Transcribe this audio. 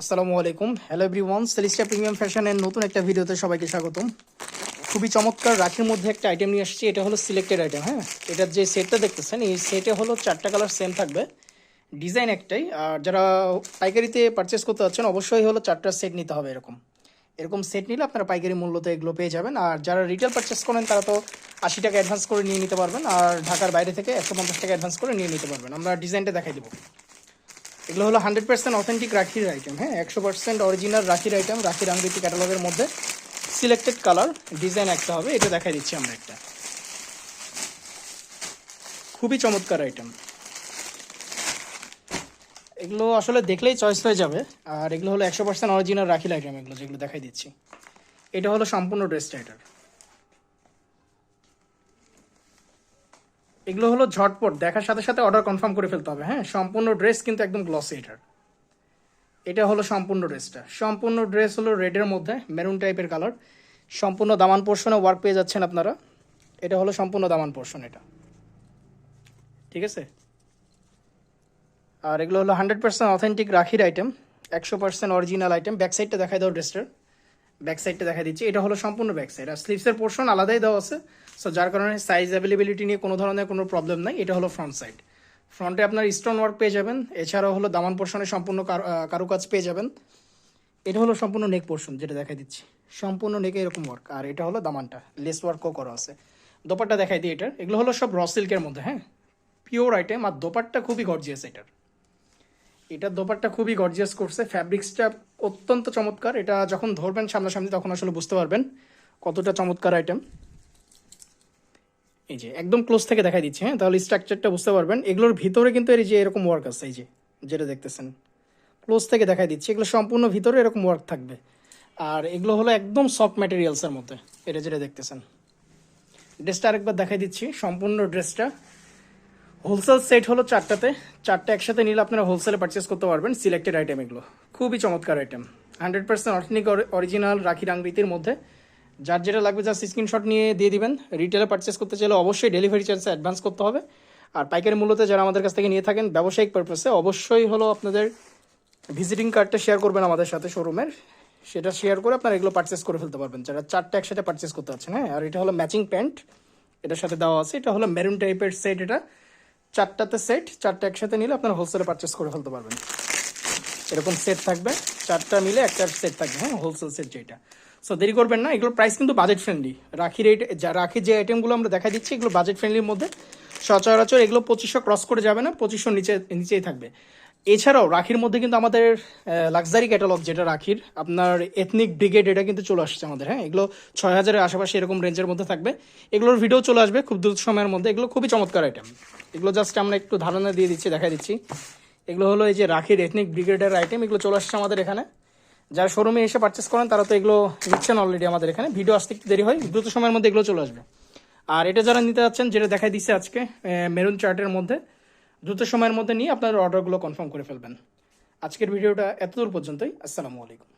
আসসালামু আলাইকুম। Hello everyone সেলিস্টা premium ফ্যাশনের নতুন একটা ভিডিওতে সবাইকে স্বাগতম। খুবই চমৎকার রাখির মধ্যে একটা আইটেম নিয়ে আসছি, এটা হলো সিলেক্টেড আইটেম হ্যাঁ? এটার যে সেটটা দেখতেছেন, এই সেটে হলো চারটা কালার সেম থাকবে। ডিজাইন একটাই, আর যারা পাইকারিতে পারচেস করতে যাচ্ছেন, অবশ্যই হলো চারটা সেট নিতে হবে এরকম। এরকম সেট নিলে আপনারা পাইকারি মূল্যতে এগুলো পেয়ে যাবেন। আর যারা রিটেল পারচেস করেন, তারা তো আশি টাকা অ্যাডভান্স করে নিয়ে নিতে পারবেন। আর ঢাকার বাইরে থেকে একশো পঞ্চাশ টাকা অ্যাডভান্স করে নিয়ে নিতে পারবেন। আমরা ডিজাইনটা দেখাই দেবো। এগুলো হলো হান্ড্রেড পার্সেন্ট অথেন্টিক রাখির আইটেম হ্যাঁ? একশো পার্সেন্ট অরিজিনাল রাখির আইটেম রাখির আঙ্গিতি ক্যাটালগের মধ্যে সিলেক্টেড কালার ডিজাইন একটা হবে, এটা দেখাই দিচ্ছি আমরা একটা। খুবই চমৎকার আইটেম এগুলো আসলে দেখলেই চয়েস হয়ে যাবে, আর এগুলো হলো একশো পার্সেন্ট অরিজিনাল রাখির আইটেম এগুলো যেগুলো দেখাই দিচ্ছি। এটা হলো সম্পূর্ণ ড্রেসটা এটার এগুলো হলো ঝটপট, দেখার সাথে সাথে অর্ডার কনফার্ম করে ফেলতে হবে। হ্যাঁ সম্পূর্ণ ড্রেস কিন্তু একদম গ্লসি এটার। এটা হলো সম্পূর্ণ ড্রেসটা সম্পূর্ণ ড্রেস হলো রেডের মধ্যে মেরুন টাইপের কালার সম্পূর্ণ দামান পোর্শনে ওয়ার্ক পেয়ে যাচ্ছেন আপনারা। এটা হলো সম্পূর্ণ দামান পোর্শন এটা। ঠিক আছে? আর এগুলো হলো হান্ড্রেড পার্সেন্ট অথেন্টিক রাখির আইটেম একশো পার্সেন্ট অরিজিনাল আইটেম ব্যাক সাইডটা দেখাই দাও ড্রেসটার ব্যাক সাইডটা দেখা দিচ্ছি। এটা হলো সম্পূর্ণ ব্যাক সাইড আর স্লিপসের পোর্শন আলাদাই দেওয়া আছে। সো যার কারণে সাইজ অ্যাভেলেবিলিটি নিয়ে কোনো ধরনের কোনো প্রবলেম নাই। এটা হলো ফ্রন্ট সাইড ফ্রন্টে আপনার স্টোন ওয়ার্ক পেয়ে যাবেন। এছাড়াও হলো দামান পোর্শনে সম্পূর্ণ কারুকাজ পেয়ে যাবেন। এটা হলো সম্পূর্ণ নেক পোর্শন যেটা দেখা দিচ্ছি। সম্পূর্ণ নেকে এরকম ওয়ার্ক আর এটা হলো দামানটা। লেস ওয়ার্কও করা আছে। দোপাট্টা দেখাই দিই এটার। এগুলো হলো সব র সিল্কের মধ্যে হ্যাঁ? পিওর আইটেম আর দোপাট্টা খুবই গর্জিয়াস এটার। এটার দোপাট্টা খুবই গর্জিয়াস করছে ফ্যাব্রিক্সটা অত্যন্ত চমৎকার। এটা যখন ধরবেন সামনাসামনি, তখন আসলে বুঝতে পারবেন কতটা চমৎকার আইটেম এই যে, একদম ক্লোজ থেকে দেখাই দিচ্ছি হ্যাঁ? তাহলে স্ট্রাকচারটা বুঝতে পারবেন। এগুলোর ভিতরে কিন্তু এর যে এরকম ওয়ার্ক আছে, এই যে, যেটা দেখতেছেন। ক্লোজ থেকে দেখাই দিচ্ছি। এগুলো সম্পূর্ণ ভিতরে এরকম ওয়ার্ক থাকবে। আর এগুলো হলো একদম সফট ম্যাটেরিয়ালসের মধ্যে, এটা যেটা দেখতেছেন। ড্রেসটা আরেকবার দেখাই দিচ্ছি। সম্পূর্ণ ড্রেসটা হোলসেল সেট হলো চারটাতে। চারটা একসাথে নিলে আপনারা হোলসেলে পারচেস করতে পারবেন সিলেক্টেড আইটেম এগুলো। খুবই চমৎকার item hundred percent authentic original রাখি রাংরিতির মধ্যে। যার যেটা লাগবে জাস্ট স্ক্রিনশট নিয়ে দিয়ে দিবেন। রিটেলে পারচেস করতে চাইলে অবশ্যই ডেলিভারি চার্জে অ্যাডভান্স করতে হবে। আর পাইকারি মূল্যতে যারা আমাদের কাছ থেকে নিয়ে থাকেন, ব্যবসায়িক পারপাসে অবশ্যই হলো আপনাদের ভিজিটিং কার্ডটা শেয়ার করবেন আমাদের সাথে শোরুমের সেটা শেয়ার করে আপনারা এগুলো পারচেস করে ফেলতে পারবেন। যারা চারটা একসাথে পারচেস করতে পারছেন হ্যাঁ? আর এটা হলো ম্যাচিং প্যান্ট এটার সাথে দেওয়া আছে। এটা হলো মেরুন টাইপের সেট এটা। চারটাতে সেট চারটা একসাথে নিলে আপনার হোলসেলে পারচেস করে ফেলতে পারবেন। এরকম সেট থাকবে, চারটা মিলে একটা সেট থাকবে হ্যাঁ হোলসেল সেট যেটা। সো দেরি করবেন না, এগুলোর প্রাইস কিন্তু বাজেট ফ্রেন্ডলি রাখির যা, রাখি যে আইটেমগুলো আমরা দেখা দিচ্ছি, এগুলো বাজেট ফ্রেন্ডলির মধ্যে। সচরাচর এগুলো পঁচিশশো ক্রস করে যাবে না পঁচিশশো নিচে, নিচেই থাকবে। এছাড়াও রাখির মধ্যে কিন্তু আমাদের লাক্সারি ক্যাটালগ যেটা রাখির, আপনার এথনিক ব্রিগেড এটা কিন্তু চলে আসছে আমাদের হ্যাঁ? এগুলো ছয় হাজারের আশেপাশে এরকম রেঞ্জের মধ্যে থাকবে। এগুলোর ভিডিও চলে আসবে খুব দ্রুত সময়ের মধ্যে। এগুলো খুবই চমৎকার আইটেম এগুলো জাস্ট আমরা একটু ধারণা দিয়ে দিচ্ছি দেখা দিচ্ছি। এগুলো হলো এই যে রাখির এথনিক ব্রিগেডের আইটেম এগুলো চলে আসছে আমাদের এখানে। যারা শোরুমে এসে পারচেস করেন, তারা তো এগুলো নিচ্ছেন অলরেডি আমাদের এখানে। ভিডিও আসতে একটু দেরি হয়, দ্রুত সময়ের মধ্যে এগুলো চলে আসবে। আর এটা যারা নিতে যাচ্ছেন, যেটা দেখাই দিচ্ছে আজকে মেরুন চার্টের মধ্যে দ্রুত সময়ের মধ্যে নিয়ে আপনার অর্ডারগুলো কনফার্ম করে ফেলবেন। আজকের ভিডিওটা এতদূর পর্যন্তই। আসসালামু আলাইকুম।